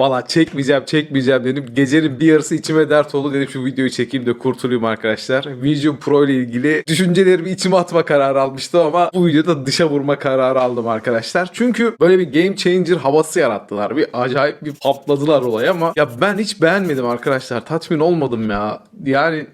Valla çekmeyeceğim çekmeyeceğim dedim. Gecenin bir yarısı içime dert oldu dedim şu videoyu çekeyim de kurtulayım arkadaşlar. Vision Pro ile ilgili düşüncelerimi içime atma kararı almıştım ama bu videoda dışa vurma kararı aldım arkadaşlar. Çünkü böyle bir game changer havası yarattılar. Bir acayip bir patladılar olay ama ya ben hiç beğenmedim arkadaşlar. Tatmin olmadım ya. Yani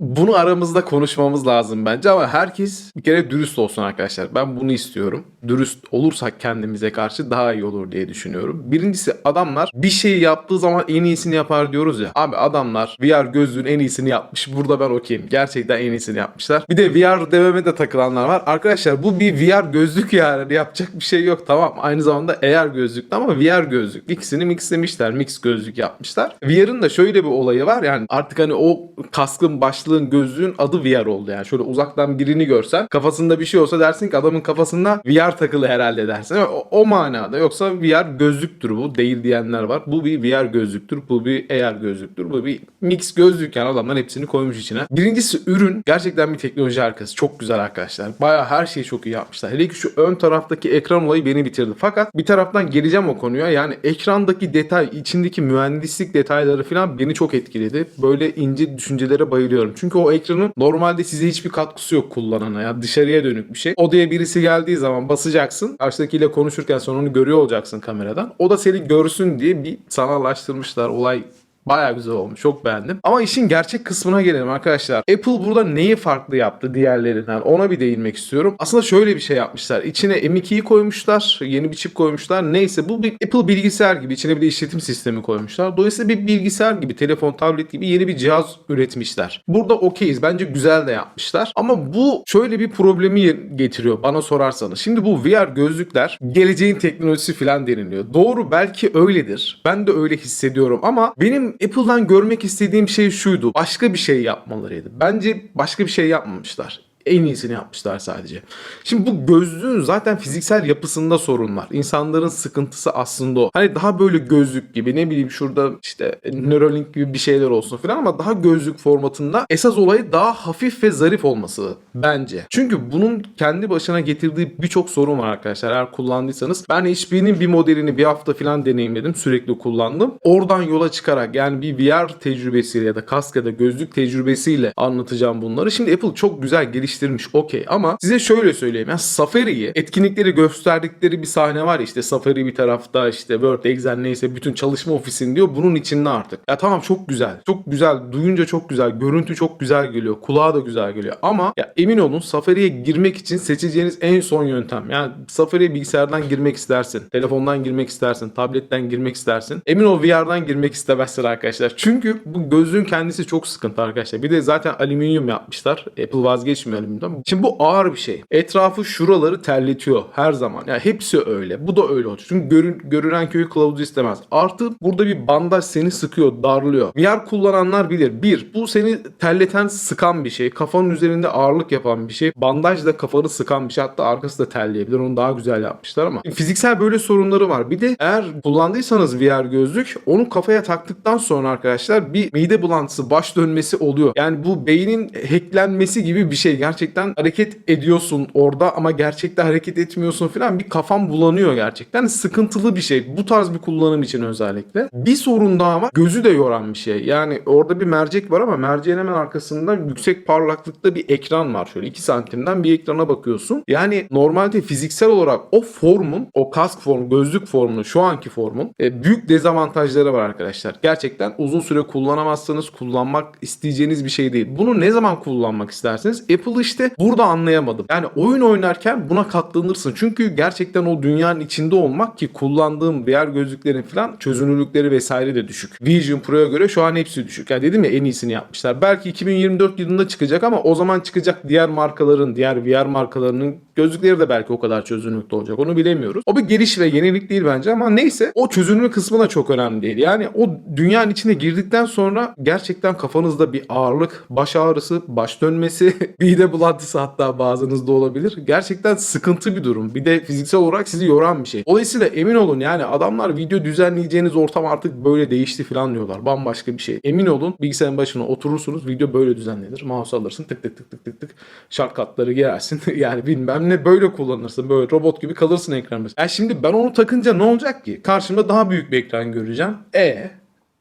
bunu aramızda konuşmamız lazım bence ama herkes bir kere dürüst olsun arkadaşlar. Ben bunu istiyorum. Dürüst olursak kendimize karşı daha iyi olur diye düşünüyorum. Birincisi adamlar bir şeyi yaptığı zaman en iyisini yapar diyoruz ya. Abi adamlar VR gözlüğün en iyisini yapmış. Burada ben okeyim. Gerçekten en iyisini yapmışlar. Bir de VR dememe de takılanlar var. Arkadaşlar bu bir VR gözlük yani. Yapacak bir şey yok tamam. Aynı zamanda AR gözlük ama VR gözlük. İkisini mixlemişler. Mix gözlük yapmışlar. VR'ın da şöyle bir olayı var. Yani artık hani o kaskın başlığın gözlüğün adı VR oldu yani. Şöyle uzaktan birini görsen kafasında bir şey olsa dersin ki adamın kafasında VR takılı herhalde dersin. O, o manada yoksa VR gözlüktür bu değil diyenler var. Bu bir VR gözlüktür. Bu bir AR gözlüktür. Bu bir mix gözlük yani adamlar hepsini koymuş içine. Birincisi ürün gerçekten bir teknoloji arkası. Çok güzel arkadaşlar. Baya her şeyi çok iyi yapmışlar. Hele ki şu ön taraftaki ekran olayı beni bitirdi. Fakat bir taraftan geleceğim o konuya. Yani ekrandaki detay, içindeki mühendislik detayları falan beni çok etkiledi. Böyle ince düşüncelere bayılıyorum. Çünkü o ekranın normalde size hiçbir katkısı yok kullanana. Ya dışarıya dönük bir şey. Odaya birisi geldiği zaman basacaksın. Karşıdakiyle konuşurken sonra onu görüyor olacaksın kameradan. O da seni görsün diye bir sanallaştırmışlar. Olay Baya güzel olmuş. Çok beğendim. Ama işin gerçek kısmına gelelim arkadaşlar. Apple burada neyi farklı yaptı diğerlerinden? Ona bir değinmek istiyorum. Aslında şöyle bir şey yapmışlar. İçine M2'yi koymuşlar. Yeni bir çip koymuşlar. Neyse bu bir Apple bilgisayar gibi. içine bir de işletim sistemi koymuşlar. Dolayısıyla bir bilgisayar gibi, telefon, tablet gibi yeni bir cihaz üretmişler. Burada okeyiz. Bence güzel de yapmışlar. Ama bu şöyle bir problemi getiriyor bana sorarsanız. Şimdi bu VR gözlükler geleceğin teknolojisi falan deniliyor. Doğru belki öyledir. Ben de öyle hissediyorum ama benim Apple'dan görmek istediğim şey şuydu. Başka bir şey yapmalarıydı. Bence başka bir şey yapmamışlar. En iyisini yapmışlar sadece. Şimdi bu gözlüğün zaten fiziksel yapısında sorun var. İnsanların sıkıntısı aslında o. Hani daha böyle gözlük gibi ne bileyim şurada işte Neuralink gibi bir şeyler olsun falan ama daha gözlük formatında esas olayı daha hafif ve zarif olması bence. Çünkü bunun kendi başına getirdiği birçok sorun var arkadaşlar. Eğer kullandıysanız ben HP'nin bir modelini bir hafta falan deneyimledim. Sürekli kullandım. Oradan yola çıkarak yani bir VR tecrübesiyle ya da kask ya da gözlük tecrübesiyle anlatacağım bunları. Şimdi Apple çok güzel geliştirmiş okey ama size şöyle söyleyeyim. Yani Safari'yi etkinlikleri gösterdikleri bir sahne var işte Safari bir tarafta işte Word, Excel neyse bütün çalışma ofisin diyor bunun içinde artık. Ya tamam çok güzel. Çok güzel. Duyunca çok güzel. Görüntü çok güzel geliyor. Kulağa da güzel geliyor. Ama ya emin olun Safari'ye girmek için seçeceğiniz en son yöntem. Yani Safari'ye bilgisayardan girmek istersin. Telefondan girmek istersin. Tabletten girmek istersin. Emin ol VR'dan girmek istemezsin arkadaşlar. Çünkü bu gözlüğün kendisi çok sıkıntı arkadaşlar. Bir de zaten alüminyum yapmışlar. Apple vazgeçmiyor alüminyumdan. Şimdi bu ağır bir şey. Etrafı şuraları terletiyor her zaman. Yani hepsi öyle. Bu da öyle olacak. Çünkü görün, görünen köyü kılavuzu istemez. Artı burada bir bandaj seni sıkıyor, darlıyor. VR kullananlar bilir. Bir, bu seni terleten, sıkan bir şey. Kafanın üzerinde ağırlık yapan bir şey. Bandaj da kafanı sıkan bir şey. Hatta arkası da terleyebilir. Onu daha güzel yapmışlar ama. Fiziksel böyle sorunları var. Bir de eğer kullandıysanız VR gözlük onu kafaya taktıktan sonra arkadaşlar bir mide bulantısı, baş dönmesi oluyor. Yani bu beynin hacklenmesi gibi bir şey. Gerçekten hareket ediyorsun orada ama gerçekten hareket etmiyorsun falan. Bir kafam bulanıyor gerçekten. Sıkıntılı bir şey. Bu tarz bir kullanım için özellikle. Bir sorun daha var. Gözü de yoran bir şey. Yani orada bir mercek var ama merceğin hemen arkasında yüksek parlaklıkta bir ekran var. Şöyle 2 santimden bir ekrana bakıyorsun. Yani normalde fiziksel olarak o formun, o kask formu, gözlük formunun, şu anki formun e, büyük dezavantajları var arkadaşlar. Gerçekten uzun süre kullanamazsanız kullanmak isteyeceğiniz bir şey değil. Bunu ne zaman kullanmak istersiniz? Apple işte burada anlayamadım. Yani oyun oynarken buna katlanırsın. Çünkü gerçekten o dünyanın içinde olmak ki kullandığım VR gözlüklerin falan çözünürlükleri vesaire de düşük. Vision Pro'ya göre şu an hepsi düşük. Yani dedim ya en iyisini yapmışlar. Belki 2024 yılında çıkacak ama o zaman çıkacak diğer markaların, diğer VR markalarının gözlükleri de belki o kadar çözünürlükte olacak. Onu bilemiyoruz. O bir geliş ve yenilik değil bence ama neyse o çözünürlük kısmı da çok önemli değil. Yani o dünyanın içine girdikten sonra gerçekten kafanızda bir ağırlık, baş ağrısı, baş dönmesi, mide bulantısı hatta bazınızda olabilir. Gerçekten sıkıntı bir durum. Bir de fiziksel olarak sizi yoran bir şey. Dolayısıyla emin olun yani adamlar video düzenleyeceğiniz ortam artık böyle değişti falan diyorlar. Bambaşka bir şey. Emin olun bilgisayarın başına oturursunuz video böyle düzenlenir. Mouse alırsın tık tık tık tık tık tık şarkatları girersin. yani bilmem Kendine böyle kullanırsın. Böyle robot gibi kalırsın ekranında. Ya şimdi ben onu takınca ne olacak ki? Karşımda daha büyük bir ekran göreceğim. E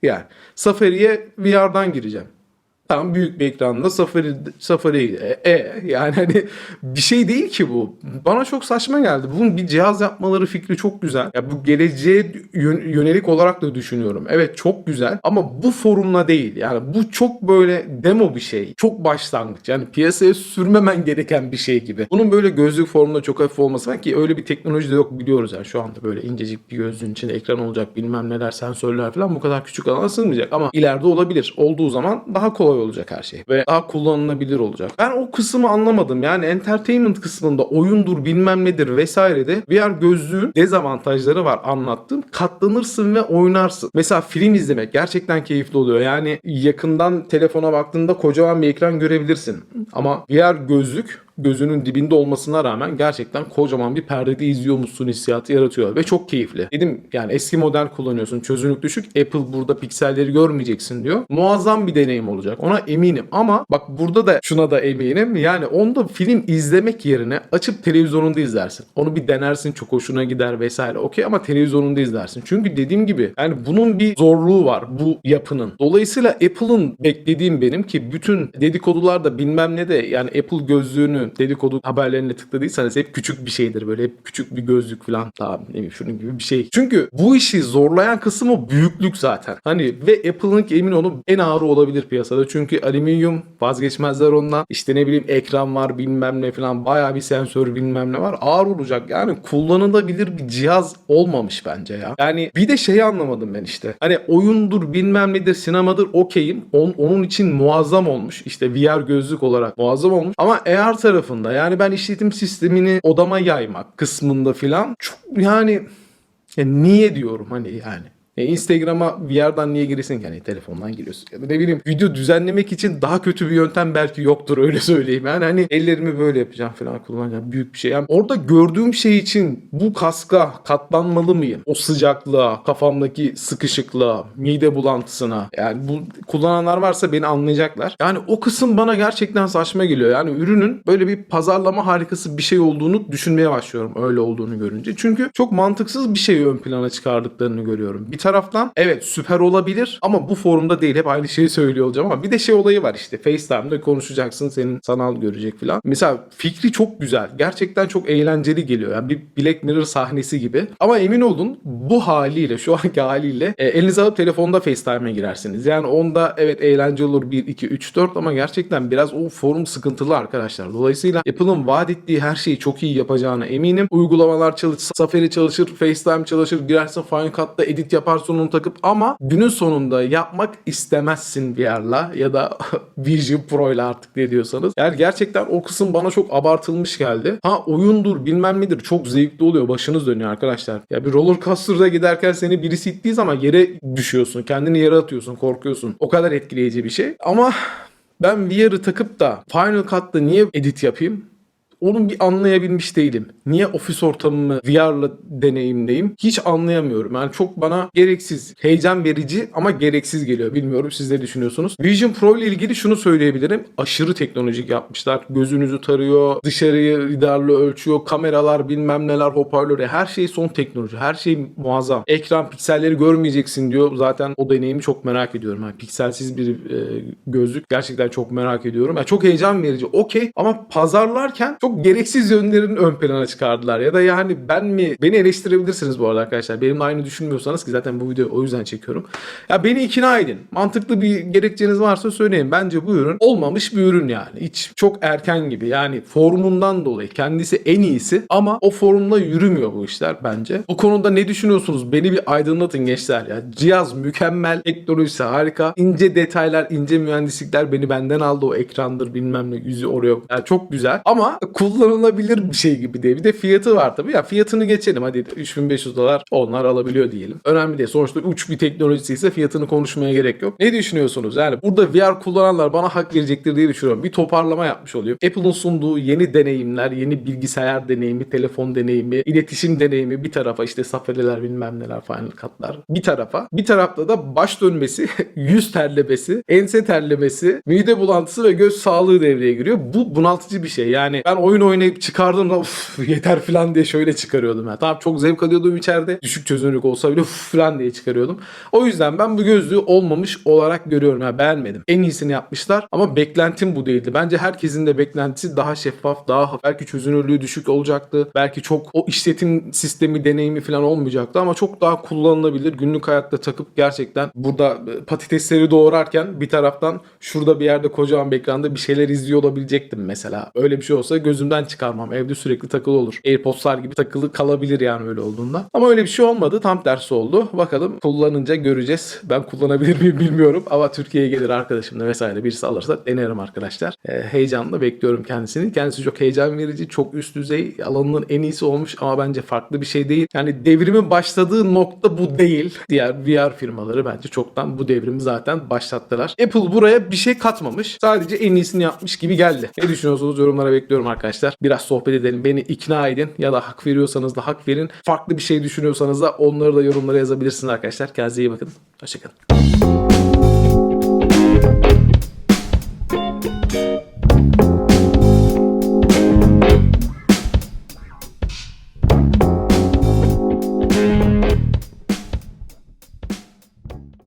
yani Safari'ye VR'dan gireceğim. Tam büyük bir ekranda Safari Safari e, e, yani hani bir şey değil ki bu. Bana çok saçma geldi. Bunun bir cihaz yapmaları fikri çok güzel. Ya bu geleceğe yön- yönelik olarak da düşünüyorum. Evet çok güzel ama bu forumla değil. Yani bu çok böyle demo bir şey. Çok başlangıç. Yani piyasaya sürmemen gereken bir şey gibi. Bunun böyle gözlük formunda çok hafif olması ki öyle bir teknoloji de yok biliyoruz yani şu anda böyle incecik bir gözlüğün içinde ekran olacak bilmem neler sensörler falan bu kadar küçük alana sığmayacak ama ileride olabilir. Olduğu zaman daha kolay olacak her şey ve daha kullanılabilir olacak. Ben o kısmı anlamadım. Yani entertainment kısmında oyundur bilmem nedir vesaire de VR gözlüğün dezavantajları var anlattım. Katlanırsın ve oynarsın. Mesela film izlemek gerçekten keyifli oluyor. Yani yakından telefona baktığında kocaman bir ekran görebilirsin. Ama VR gözlük gözünün dibinde olmasına rağmen gerçekten kocaman bir perdede izliyormuşsun hissiyatı yaratıyor ve çok keyifli. Dedim yani eski model kullanıyorsun çözünürlük düşük Apple burada pikselleri görmeyeceksin diyor. Muazzam bir deneyim olacak ona eminim ama bak burada da şuna da eminim yani onda film izlemek yerine açıp televizyonunda izlersin. Onu bir denersin çok hoşuna gider vesaire okey ama televizyonunda izlersin. Çünkü dediğim gibi yani bunun bir zorluğu var bu yapının. Dolayısıyla Apple'ın beklediğim benim ki bütün dedikodular da bilmem ne de yani Apple gözlüğünü dedikodu haberlerine tıkladıysanız hep küçük bir şeydir. Böyle hep küçük bir gözlük falan. Tamam ne bileyim şunun gibi bir şey. Çünkü bu işi zorlayan kısım büyüklük zaten. Hani ve Apple'ın emin olun en ağırı olabilir piyasada. Çünkü alüminyum vazgeçmezler ondan. İşte ne bileyim ekran var bilmem ne falan. Bayağı bir sensör bilmem ne var. Ağır olacak. Yani kullanılabilir bir cihaz olmamış bence ya. Yani bir de şeyi anlamadım ben işte. Hani oyundur bilmem nedir sinemadır okeyim. On, onun için muazzam olmuş. İşte VR gözlük olarak muazzam olmuş. Ama AR tarafında yani ben işletim sistemini odama yaymak kısmında filan çok yani ya niye diyorum hani yani. E Instagram'a VR'dan niye girsin ki? Yani telefondan giriyorsun. Ya da ne bileyim video düzenlemek için daha kötü bir yöntem belki yoktur öyle söyleyeyim. Yani hani ellerimi böyle yapacağım falan kullanacağım. Büyük bir şey. Yani orada gördüğüm şey için bu kaska katlanmalı mıyım? O sıcaklığa, kafamdaki sıkışıklığa, mide bulantısına. Yani bu kullananlar varsa beni anlayacaklar. Yani o kısım bana gerçekten saçma geliyor. Yani ürünün böyle bir pazarlama harikası bir şey olduğunu düşünmeye başlıyorum öyle olduğunu görünce. Çünkü çok mantıksız bir şeyi ön plana çıkardıklarını görüyorum. Bir taraftan evet süper olabilir ama bu forumda değil hep aynı şeyi söylüyor olacağım ama bir de şey olayı var işte FaceTime'da konuşacaksın senin sanal görecek falan. Mesela fikri çok güzel. Gerçekten çok eğlenceli geliyor. Yani bir Black Mirror sahnesi gibi. Ama emin olun bu haliyle şu anki haliyle e, elinize alıp telefonda FaceTime'e girersiniz. Yani onda evet eğlenceli olur 1, 2, 3, 4 ama gerçekten biraz o forum sıkıntılı arkadaşlar. Dolayısıyla Apple'ın vaat ettiği her şeyi çok iyi yapacağına eminim. Uygulamalar çalışır, Safari çalışır, FaceTime çalışır, girersin Final Cut'ta edit yaparsın onu takıp ama günün sonunda yapmak istemezsin VR'la ya da Vision Pro ile artık ne diyorsanız. Yani gerçekten o kısım bana çok abartılmış geldi. Ha oyundur bilmem nedir çok zevkli oluyor başınız dönüyor arkadaşlar. Ya bir roller coaster'da giderken seni birisi ittiği zaman yere düşüyorsun. Kendini yere atıyorsun korkuyorsun. O kadar etkileyici bir şey. Ama ben VR'ı takıp da Final Cut'ta niye edit yapayım? Onu bir anlayabilmiş değilim. Niye ofis ortamımı VR'la deneyimleyim? Hiç anlayamıyorum. Yani çok bana gereksiz, heyecan verici ama gereksiz geliyor. Bilmiyorum siz ne düşünüyorsunuz? Vision Pro ile ilgili şunu söyleyebilirim. Aşırı teknolojik yapmışlar. Gözünüzü tarıyor, dışarıyı lidarlı ölçüyor, kameralar bilmem neler, hoparlörü. Her şey son teknoloji. Her şey muazzam. Ekran pikselleri görmeyeceksin diyor. Zaten o deneyimi çok merak ediyorum. Yani pikselsiz bir e, gözlük gerçekten çok merak ediyorum. Yani çok heyecan verici. Okey ama pazarlarken çok gereksiz yönlerini ön plana çıkardılar. Ya da yani ben mi beni eleştirebilirsiniz bu arada arkadaşlar. Benimle aynı düşünmüyorsanız ki zaten bu videoyu o yüzden çekiyorum. Ya beni ikna edin. Mantıklı bir gerekçeniz varsa söyleyin. Bence bu ürün olmamış bir ürün yani. Hiç çok erken gibi. Yani formundan dolayı kendisi en iyisi ama o formla yürümüyor bu işler bence. Bu konuda ne düşünüyorsunuz? Beni bir aydınlatın gençler ya. Cihaz mükemmel, teknolojisi harika. İnce detaylar, ince mühendislikler beni benden aldı. O ekrandır bilmem ne yüzü oraya. Yani çok güzel ama kullanılabilir bir şey gibi değil. Bir de fiyatı var tabii. Ya fiyatını geçelim hadi 3500 dolar onlar alabiliyor diyelim. Önemli değil. Sonuçta uç bir teknolojisi ise fiyatını konuşmaya gerek yok. Ne düşünüyorsunuz? Yani burada VR kullananlar bana hak verecektir diye düşünüyorum. Bir toparlama yapmış oluyor. Apple'ın sunduğu yeni deneyimler, yeni bilgisayar deneyimi, telefon deneyimi, iletişim deneyimi bir tarafa işte safariler bilmem neler Final Cut'lar bir tarafa. Bir tarafta da baş dönmesi, yüz terlemesi, ense terlemesi, mide bulantısı ve göz sağlığı devreye giriyor. Bu bunaltıcı bir şey. Yani ben oyun oynayıp çıkardığımda "Uf, yeter falan diye şöyle çıkarıyordum. Yani. Tamam çok zevk alıyordum içeride. Düşük çözünürlük olsa bile falan diye çıkarıyordum. O yüzden ben bu gözlüğü olmamış olarak görüyorum. Yani beğenmedim. En iyisini yapmışlar ama beklentim bu değildi. Bence herkesin de beklentisi daha şeffaf, daha belki çözünürlüğü düşük olacaktı. Belki çok o işletim sistemi deneyimi falan olmayacaktı ama çok daha kullanılabilir. Günlük hayatta takıp gerçekten burada e, patatesleri doğrarken bir taraftan şurada bir yerde kocaman bir ekranda bir şeyler izliyor olabilecektim mesela. Öyle bir şey olsa gözümden çıkarmam. Evde sürekli takılı olur. AirPods'lar gibi takılı kalabilir yani öyle olduğunda. Ama öyle bir şey olmadı. Tam tersi oldu. Bakalım kullanınca göreceğiz. Ben kullanabilir miyim bilmiyorum ama Türkiye'ye gelir arkadaşım da vesaire birisi alırsa denerim arkadaşlar. Ee, heyecanla bekliyorum kendisini. Kendisi çok heyecan verici, çok üst düzey, alanının en iyisi olmuş ama bence farklı bir şey değil. Yani devrimin başladığı nokta bu değil. Diğer VR firmaları bence çoktan bu devrimi zaten başlattılar. Apple buraya bir şey katmamış. Sadece en iyisini yapmış gibi geldi. Ne düşünüyorsunuz yorumlara bekliyorum arkadaşlar. Biraz sohbet edelim. Beni ikna edin ya da hak veriyorsanız da hak verin. Farklı bir şey düşünüyorsanız da onları da yorumlara yazabilirsiniz arkadaşlar. Kendinize iyi bakın. Hoşçakalın.